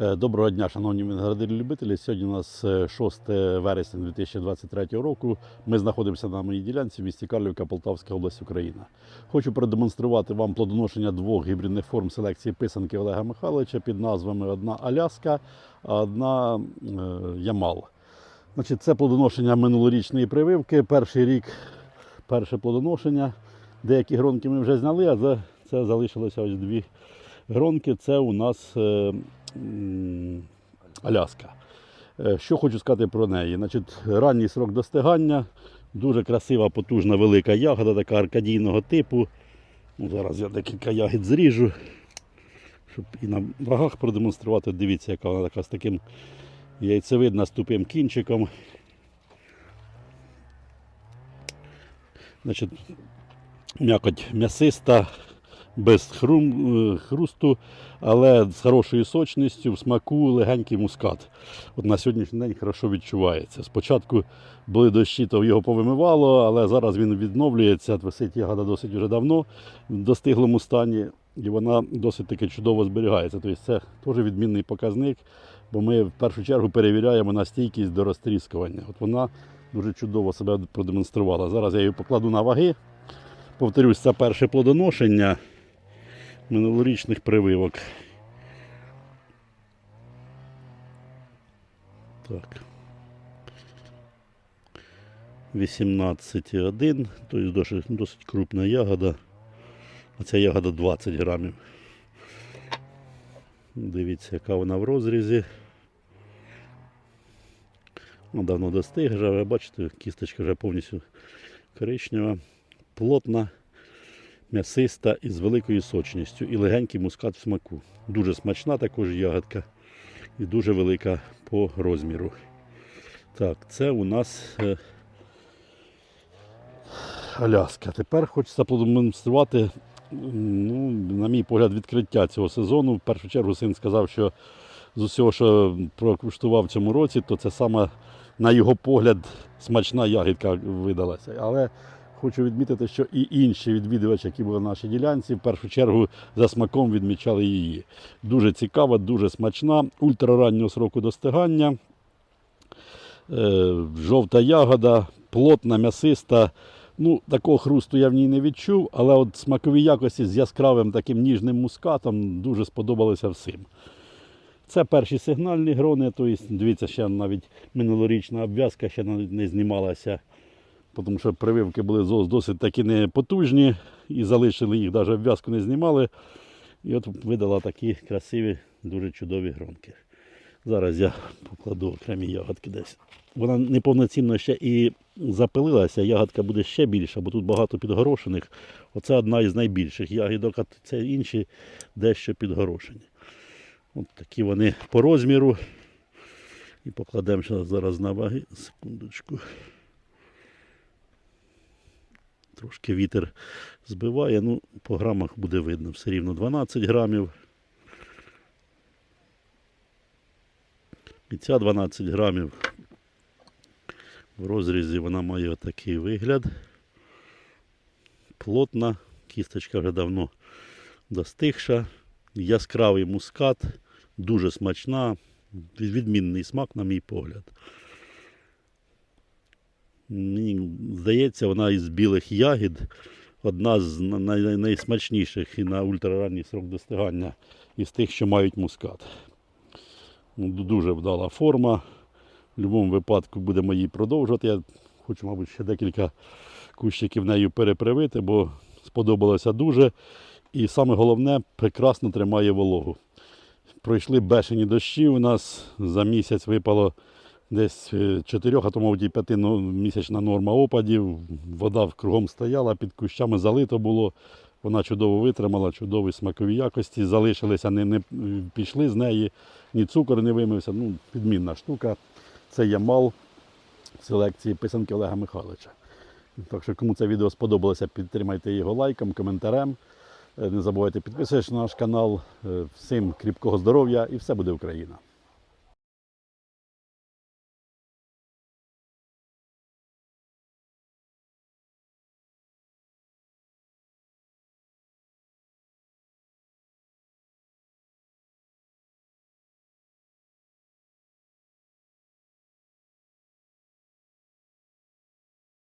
Е, Доброго дня, шановні виноградарі-любителі. Сьогодні у нас е, 6 вересня 2023 року. Ми знаходимося на моїй ділянці в місті Карлівка, Полтавська область, Україна. Хочу продемонструвати вам плодоношення двох гібридних форм селекції писанки Олега Михайловича під назвами одна Аляска, а одна е, Ямал. Значить, це плодоношення минулорічної прививки. Перший рік, перше плодоношення. Деякі гронки ми вже зняли, а це залишилося ось дві гронки. Це у нас е, Аляска. Е, Що хочу сказати про неї? Значить, ранній срок достигання, дуже красива, потужна, велика ягода, така аркадійного типу. Ну, зараз я декілька ягід зріжу, щоб і на вагах продемонструвати. Дивіться, яка вона така з таким яйцевидна з тупим кінчиком. Значить, м'якоть м'ясиста, без хрум, е, хрусту, але з хорошою сочністю, в смаку легенький мускат. От на сьогоднішній день хорошо відчувається. Спочатку були дощі, то його повимивало, але зараз він відновлюється. Висить ягода досить вже давно в достиглому стані, і вона досить таки чудово зберігається. Тобто це теж відмінний показник, бо ми в першу чергу перевіряємо на стійкість до розтріскування. От вона дуже чудово себе продемонструвала. Зараз я її покладу на ваги. Повторюсь, це перше плодоношення минулорічних прививок. Так. 18,1, тобто досить, досить крупна ягода. А ця ягода 20 грамів. Дивіться, яка вона в розрізі. Ну, давно достигла, бачите, кісточка вже повністю коричнева, плотна, м'ясиста і з великою сочністю. І легенький мускат в смаку. Дуже смачна також ягодка і дуже велика по розміру. Так, це у нас е, Аляска. Тепер хочеться продемонструвати, ну, на мій погляд, відкриття цього сезону. В першу чергу син сказав, що з усього, що прокуштував в цьому році, то це саме, на його погляд, смачна ягідка видалася. Але хочу відмітити, що і інші відвідувачі, які були на нашій ділянці, в першу чергу за смаком відмічали її. Дуже цікава, дуже смачна, ультрараннього сроку достигання. Е, жовта ягода, плотна, м'ясиста. Ну, такого хрусту я в ній не відчув, але от смакові якості з яскравим таким ніжним мускатом дуже сподобалися всім. Це перші сигнальні грони, тобто, дивіться, ще навіть минулорічна обв'язка ще не знімалася, тому що прививки були досить такі непотужні і залишили їх, навіть обв'язку не знімали. І от видала такі красиві, дуже чудові гронки. Зараз я покладу окремі ягодки десь. Вона неповноцінно ще і запилилася, ягодка буде ще більша, бо тут багато підгорошених. Оце одна із найбільших ягідок, а це інші дещо підгорошені. От такі вони по розміру. І покладемо зараз на ваги. Секундочку. Трошки вітер збиває, ну, по грамах буде видно. Все рівно 12 грамів. І ця 12 грамів в розрізі вона має отакий вигляд. Плотна, кісточка вже давно достигша, яскравий мускат, дуже смачна, відмінний смак, на мій погляд. Мені здається, вона із білих ягід одна з найсмачніших і на ультраранній срок достигання із тих, що мають мускат. Ну, Дуже вдала форма. В будь-якому випадку будемо її продовжувати. Я хочу, мабуть, ще декілька кущиків нею перепривити, бо сподобалося дуже. І саме головне, прекрасно тримає вологу. Пройшли бешені дощі. У нас за місяць випало десь 4, а то, мабуть, і 5 місячна норма опадів. Вода кругом стояла, під кущами залито було. Вона чудово витримала, чудові смакові якості, залишилися, не, не пішли з неї, ні цукор не вимився. Ну, відмінна штука. Це Ямал селекції писанки Олега Михайловича. Так що, кому це відео сподобалося, підтримайте його лайком, коментарем. Е, Не забувайте підписуватися на наш канал. Е, Всім кріпкого здоров'я і все буде Україна!